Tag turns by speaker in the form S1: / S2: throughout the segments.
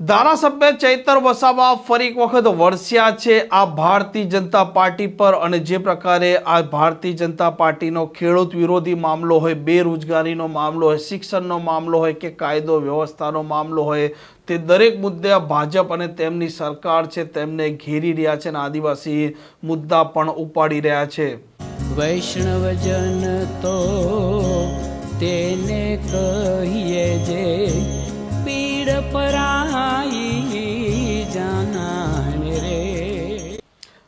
S1: ધારાસભ્ય ચૈતર વસાવા ફરી એક વખત વરસ્યા છે. આ ભારતીય જનતા પાર્ટી પર અને જે પ્રકારે આ ભારતીય જનતા પાર્ટીનો ખેડૂત વિરોધી મામલો હોય, બેરોજગારીનો મામલો હોય, શિક્ષણનો મામલો હોય કે કાયદો વ્યવસ્થાનો મામલો હોય, તે દરેક મુદ્દે ભાજપ અને તેમની સરકાર છે તેમને ઘેરી રહ્યા છે અને આદિવાસી મુદ્દા પણ ઉપાડી રહ્યા છે.
S2: વૈષ્ણવજન તો તેને કહીએ જે પીડ પરાઈ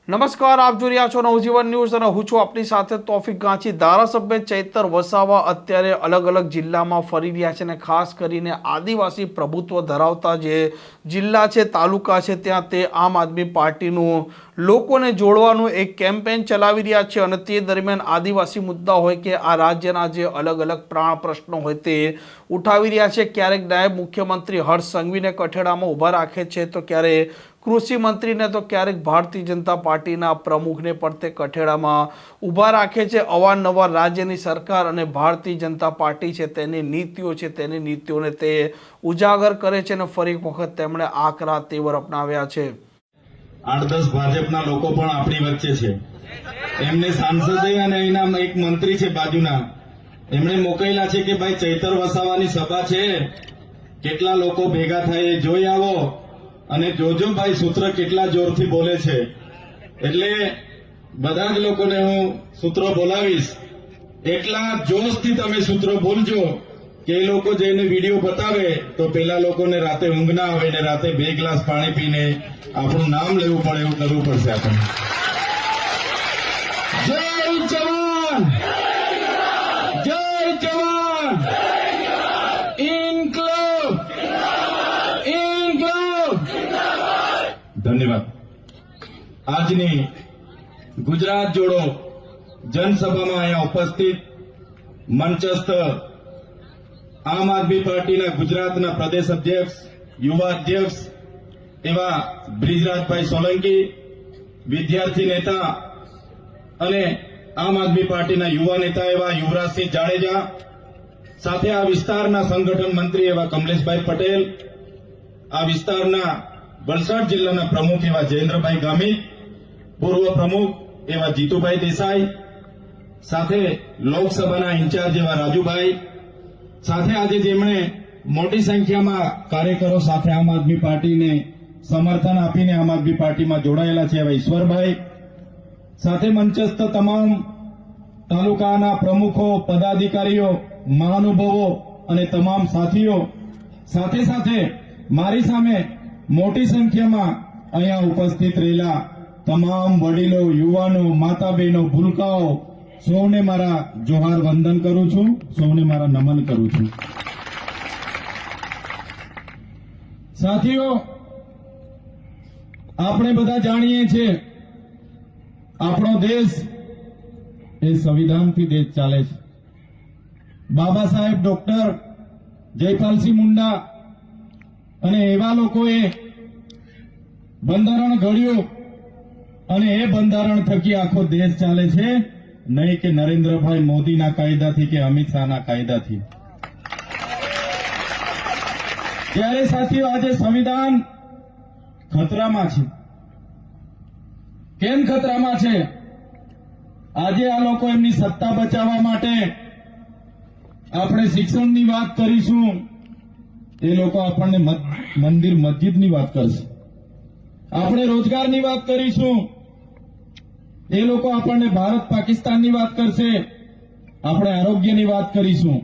S1: નમસ્કાર, આપ જોઈ રહ્યા છો નવજીવન ન્યૂઝ અને હું છું આપની સાથે તોફિક ગાંચી. ધારાસભ્ય ચૈતર વસાવા અત્યારે અલગ અલગ જિલ્લામાં ફરી રહ્યા છે અને ખાસ કરીને આદિવાસી પ્રભુત્વ ધરાવતા જે જિલ્લા છે, તાલુકા છે, ત્યાં તે આમ આદમી પાર્ટીનું લોકોને જોડવાનું એક કેમ્પેન ચલાવી રહ્યા છે અને તે દરમિયાન આદિવાસી મુદ્દા હોય કે આ રાજ્યના જે અલગ અલગ પ્રાણ પ્રશ્નો હોય તે ઉઠાવી રહ્યા છે. ક્યારેક નાયબ મુખ્યમંત્રી હર્ષ સંઘવીને કઠેડામાં ઊભા રાખે છે, તો ક્યારે કૃષિ મંત્રીને તો ક્યારેક ભારતીય જનતા પાર્ટીના પ્રમુખને પણ તે કઠેડામાં ઊભા રાખે છે. અવારનવાર રાજ્યની સરકાર અને ભારતીય જનતા પાર્ટી છે તેની નીતિઓ છે, તેની નીતિઓને તે ઉજાગર કરે છે અને ફરી વખત તેમણે આકરા તેવર અપનાવ્યા છે.
S3: આઠ દસ ભાજપના લોકો પણ આપણી વચ્ચે છે. એમને સાંસદે અને અહીંના એક મંત્રી છે બાજુના, એમણે મોકલેલા છે કે ભાઈ ચૈતર વસાવાની સભા છે. કેટલા લોકો ભેગા થાય જોઈ આવો. અને જોજો ભાઈ સૂત્ર કેટલા જોરથી બોલે છે. એટલે બધા જ લોકોને હું સૂત્રો બોલાવીશ. એટલા જોશથી તમે સૂત્રો બોલજો કે એ લોકો જઈને વીડિયો બતાવે તો પેલા લોકોને રાતે ઊંઘ ના આવે ને રાતે બે ગ્લાસ પાણી પીને આપણું નામ લેવું પડે એવું કરવું પડશે આપણને જય જવાન જય જવાન ઇન્કલાબ ઇન્કલાબ ધન્યવાદ. આજની ગુજરાત જોડો જનસભામાં અહીંયા ઉપસ્થિત મંચસ્થ આમ આદમી પાર્ટીના ગુજરાતના પ્રદેશ અધ્યક્ષ, યુવા અધ્યક્ષ એવા બ્રિજરાજભાઈ સોલંકી, વિદ્યાર્થી નેતા અને આમ આદમી પાર્ટીના યુવા નેતા એવા યુવરાજસિંહ જાડેજા, સાથે આ વિસ્તારના સંગઠન મંત્રી એવા કમલેશભાઈ પટેલ, આ વિસ્તારના વલસાડ જિલ્લાના પ્રમુખ એવા જયેન્દ્રભાઈ ગામિત, પૂર્વ પ્રમુખ એવા જીતુભાઈ દેસાઈ, સાથે લોકસભાના ઇન્ચાર્જ એવા રાજુભાઈ, સાથે આજે જેમણે મોટી સંખ્યામાં કાર્યકરો સાથે આમ આદમી પાર્ટીને સમર્થન આપીને આમ આદમી પાર્ટીમાં જોડાયેલા છે એવા ઈશ્વરભાઈ. સાથે મંચસ્થ તમામ તાલુકાના પ્રમુખો, પદાધિકારીઓ, મહાનુભાવો અને તમામ સાથીઓ. સાથે સાથે મારી સામે મોટી સંખ્યામાં અહીંયા ઉપસ્થિત રહેલા તમામ વડીલો, યુવાનો માતા બહેનો ભૂલકાઓ, સૌને મારા જોહાર વંદન કરું છું, સૌને મારા નમન કરું છું. સાથીઓ, આપણે બધા જાણીએ છીએ, આપણો દેશ એ સંવિધાનથી દેશ ચાલે છે. બાબા સાહેબ ડોક્ટર જયપાલસિંહ મુંડા અને એવા લોકોએ બંધારણ ઘડ્યું અને એ બંધારણ થકી આખો દેશ ચાલે છે. નહીં કે નરેન્દ્રભાઈ મોદીના કાયદાથી કે અમિત શાહના કાયદાથી. ત્યારે સાથીઓ, આજે સંવિધાન ખતરામાં છે. કેમ ખતરામાં છે? આજે આ લોકો એમની સત્તા બચાવવા માટે આપણે શિક્ષણની વાત કરીશું. એ લોકો આપણને મંદિર મસ્જિદની વાત કરશે. આપણે રોજગારની વાત કરીશું. એ લોકો આપણને ભારત પાકિસ્તાનની વાત કરશે. આપણે આરોગ્યની વાત કરીશું.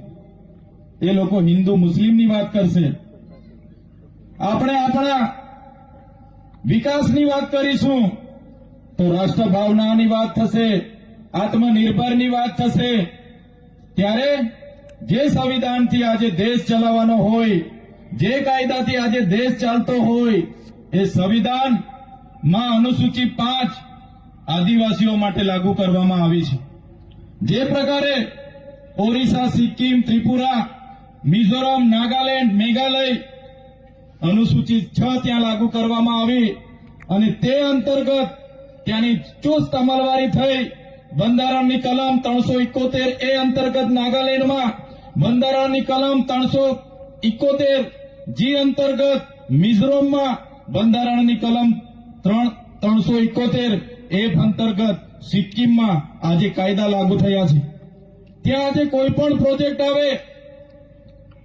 S3: એ લોકો હિન્દુ મુસ્લિમની વાત કરશે. આપણે આપણા વિકાસની વાત કરીશું. તો રાષ્ટ્ર ભાવનાની વાત થશે. આત્મનિર્ભરની વાત થશે. ત્યારે જે સંવિધાનથી આજે દેશ ચલાવવાનો હોય જે કાયદાથી આજે દેશ ચાલતો હોય એ સંવિધાનમાં અનુસૂચિ પાંચ આદિવાસીઓ માટે લાગુ કરવામાં આવી છે. જે પ્રકારે ઓરિસ્સા, સિક્કિમ, ત્રિપુરા, મિઝોરમ, નાગાલેન્ડ, મેઘાલય અનુસૂચિત છ ત્યાં લાગુ કરવામાં આવી અને તે અંતર્ગત ત્યાંની ચુસ્ત અમલવારી થઈ બંધારણની કલમ ત્રણસો ઇકોતેર એ અંતર્ગત નાગાલેન્ડમાં બંધારણની કલમ ત્રણસો ઇકોતેર જી અંતર્ગત મિઝોરમમાં બંધારણની કલમ ત્રણ, ત્રણસો ઇકોતેર એફ અંતર્ગત સિક્કિમમાં આજે કાયદા લાગુ થયા છે. ત્યાં આજે કોઈ પ્રોજેક્ટ આવે,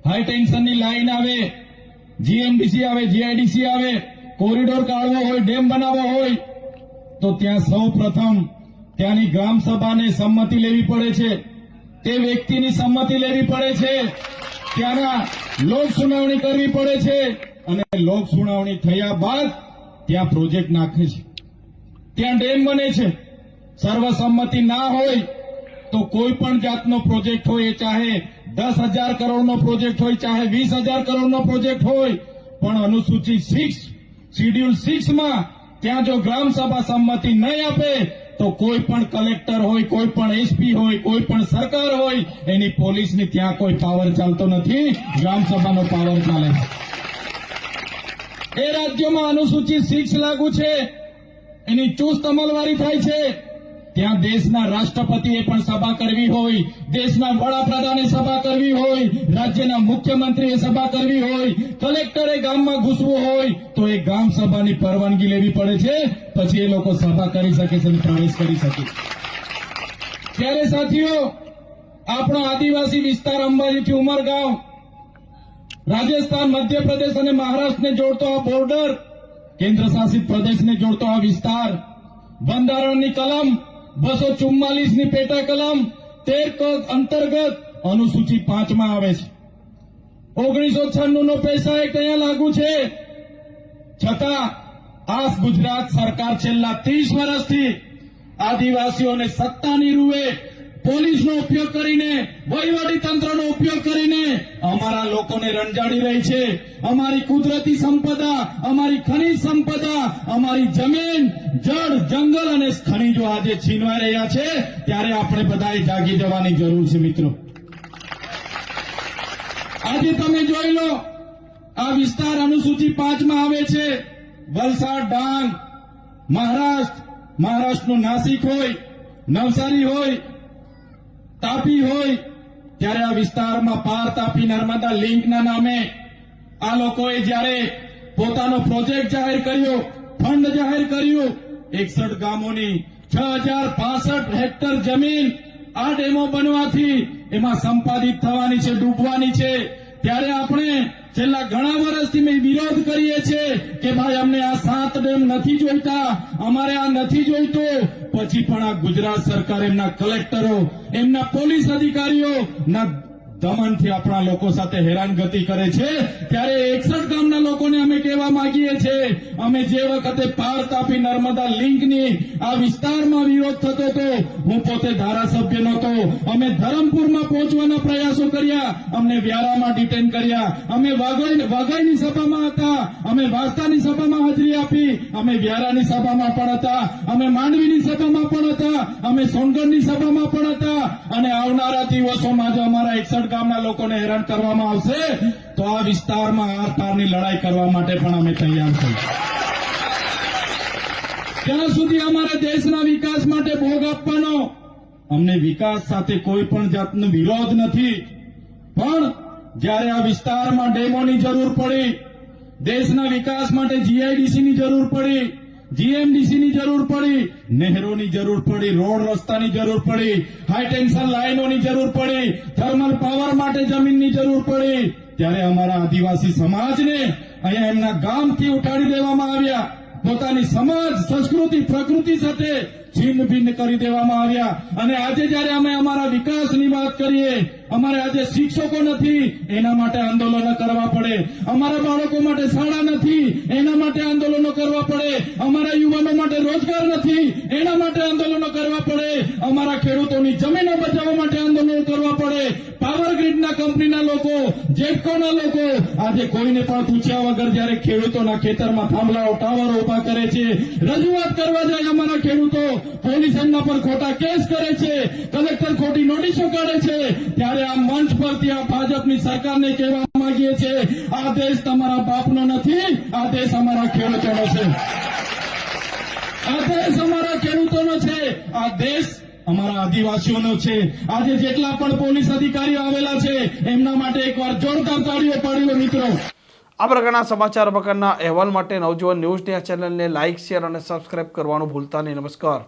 S3: હાઈ ટેન્શનની લાઇન આવે જીએમડીસી આવે, જીઆઈડીસી આવે, કોરિડોર કાઢવો હોય, ડેમ બનાવવો હોય, તો ત્યાં સૌ પ્રથમ ત્યાંની ગ્રામ સભાને સંમતિ લેવી પડે છે. તે વ્યક્તિની સંમતિ લેવી પડે છે. ત્યાંના લોક સુનાવણી કરવી પડે છે અને લોક સુનાવણી થયા બાદ ત્યાં પ્રોજેક્ટ નાખે છે. ત્યાં ડેમ બને છે. સર્વસંમતિ ના હોય તો કોઈ પણ જાતનો પ્રોજેક્ટ હોય એ ચાહે દસ હજાર કરોડનો પ્રોજેક્ટ હોય, ચાહે વીસ હજાર કરોડનો પ્રોજેક્ટ હોય, પણ અનુસૂચિત સિક્સ, શિડ્યુલ સિક્સમાં ત્યાં જો ગ્રામ સભા સંમતિ નહીં આપે તો કોઈ પણ કલેક્ટર હોય, કોઈ પણ એસપી હોય, કોઈ પણ સરકાર હોય, એની પોલીસની ત્યાં કોઈ પાવર ચાલતો નથી. ગ્રામ સભાનો પાવર ચાલે એ રાજ્યોમાં અનુસૂચિત સિક્સ લાગુ છે. એની ચુસ્ત અમલવારી થાય છે. ત્યાં દેશના રાષ્ટ્રપતિએ પણ સભા કરવી હોય, દેશના વડાપ્રધાને સભા કરવી હોય, રાજ્યના મુખ્યમંત્રીએ સભા કરવી હોય, કલેક્ટરે ગામમાં ઘૂસવું હોય, તો એ ગામ સભાની પરવાનગી લેવી પડે છે. પછી એ લોકો સભા કરી શકે છે પ્રવેશ કરી શકે. ત્યારે સાથીઓ, આપણો આદિવાસી વિસ્તાર અંબાજીથી ઉમરગાંવ, રાજસ્થાન, મધ્યપ્રદેશ અને મહારાષ્ટ્રને જોડતો આ બોર્ડર કેન્દ્ર શાસિત પ્રદેશને જોડતો આ વિસ્તાર, બંધારણની કલમ બસો ચુમ્માલીસની પેટા કલમ તેર કદ અંતર્ગત અનુસૂચિ પાંચમાં આવે છે. ઓગણીસો છન્નું નો પૈસા એક અહીંયા લાગુ છે. છતાં આ ગુજરાત સરકાર છેલ્લા ત્રીસ વર્ષથી આદિવાસીઓને સત્તાની રૂએ પોલીસનો ઉપયોગ કરીને, વહીવટી તંત્રનો ઉપયોગ કરીને અમારા લોકોને રંજાડી રહી છે. અમારી કુદરતી સંપદા, અમારી ખનિજ સંપદા, અમારી જમીન, જળ, જંગલ અને ખનીજો આજે છીનવાઈ રહ્યા છે. ત્યારે આપણે બધાએ જાગી જવાની જરૂર છે, મિત્રો. આજે તમે જોઈ લો, આ વિસ્તાર અનુસૂચિ પાંચમાં આવે છે. વલસાડ, ડાંગ, મહારાષ્ટ્ર. મહારાષ્ટ્રનું નાસિક હોય, નવસારી હોય તાપી હોય, ત્યારે આ વિસ્તારમાં પાર તાપી નર્મદા લિંકના નામે આ લોકોએ જ્યારે પોતાનો પ્રોજેક્ટ જાહેર કર્યો, ફંડ જાહેર કર્યું, એકસઠ ગામોની છ હજાર પાસઠ હેક્ટર જમીન આ ડેમો બનવાથી એમાં સંપાદિત થવાની છે, ડૂબવાની છે. ત્યારે આપણે છેલ્લા ઘણા વર્ષથી મેં વિરોધ કરીએ છીએ કે ભાઈ અમને આ સાત ડેમ નથી જોઈતા, અમારે આ નથી જોઈતું. પછી પણ આ ગુજરાત સરકાર એમના કલેક્ટરો, એમના પોલીસ અધિકારીઓ ના દમનથી આપણા લોકો સાથે હેરાનગતિ કરે છે. ત્યારે એકસઠ ગામના કહેવા માંગીએ છીએ, અમે જે વખતે પાર તાપી નર્મદા લિંકની આ વિસ્તારમાં વિરોધ થતો હતો, હું પોતે ધારાસભ્ય નહોતો. અમે ધરમપુરમાં પહોંચવાના પ્રયાસો કર્યા, અમને વ્યારામાં ડિટેન કર્યા. અમે વાઘોઈ સભામાં હતા, અમે વાસ્તાની સભામાં હાજરી આપી, અમે વ્યારાની સભામાં પણ હતા, અમે માંડવીની સભામાં પણ હતા, અમે સોનગઢની સભામાં પણ હતા. અને આવનારા દિવસોમાં જો અમારા એકસઠ ગામના લોકોને હેરાન કરવામાં આવશે. તો આ વિસ્તારમાં આર પારની લડાઈ કરવા માટે પણ અમે તૈયાર થઈ ત્યાં સુધી અમારે દેશના વિકાસ માટે ભોગ આપવાનો, અમને વિકાસ સાથે કોઈ પણ જાતનો વિરોધ નથી. પણ જ્યારે આ વિસ્તારમાં ડેમોની જરૂર પડી, દેશના વિકાસ માટે જીઆઈડીસીની જરૂર પડી જીએમડીસીની જરૂર પડી, નહેરોની જરૂર પડી, રોડ રસ્તાની જરૂર પડી હાઈ લાઇનોની જરૂર પડી થર્મલ પાવર માટે જમીનની જરૂર પડી. ત્યારે અમારા આદિવાસી સમાજને અહીંયા એમના ગામથી ઉઠાડી દેવામાં આવ્યા. પોતાની સમાજ, સંસ્કૃતિ, પ્રકૃતિ સાથે છિન્ન ભિન્ન કરી દેવામાં આવ્યા. અને આજે જ્યારે અમે અમારા વિકાસની વાત કરીએ, અમારે આજે શિક્ષકો નથી, એના માટે આંદોલનો કરવા પડે. અમારા બાળકો માટે શાળા નથી, એના માટે આંદોલનો કરવા પડે. રોજગાર નથી. એના માટે આંદોલનો કરવા પડે. અમારા ખેડૂતોની જમીનો બચાવવા માટે આંદોલનો કરવા પડે. પાવર ગ્રીડના કંપનીના લોકો જેટકોના લોકો, આજે કોઈને પણ પૂછ્યા વગર જ્યારે ખેડૂતોના ખેતરમાં થાંભલાઓ, ટાવરો ઊભા કરે છે, રજૂઆત કરવા જાય અમારા ખેડૂતો, પોલીસ એમના પર ખોટા કેસ કરે છે, કલેક્ટર ખોટી નોટિસો કાઢે છે, ત્યારે આ મંચ પરથી આ ભાજપની સરકારને કહેવા માંગીએ છીએ, આ દેશ તમારા બાપનો નથી, આ દેશ અમારા ખેડૂતોનો છે. આ અમારા ખેડૂતોનો છે. આ દેશ અમારા આદિવાસીઓનો છે. આજે જેટલા પણ પોલીસ અધિકારીઓ આવેલા છે, એમના માટે એકવાર જોરદાર તાળીઓ પાડીને મિત્રો.
S1: આ પ્રકારના સમાચાર પ્રકારના અહેવાલ માટે નવજીવન ન્યૂઝની આ ચેનલને લાઇક શેર અને સબસ્ક્રાઇબ કરવાનું ભૂલતા નહીં. નમસ્કાર.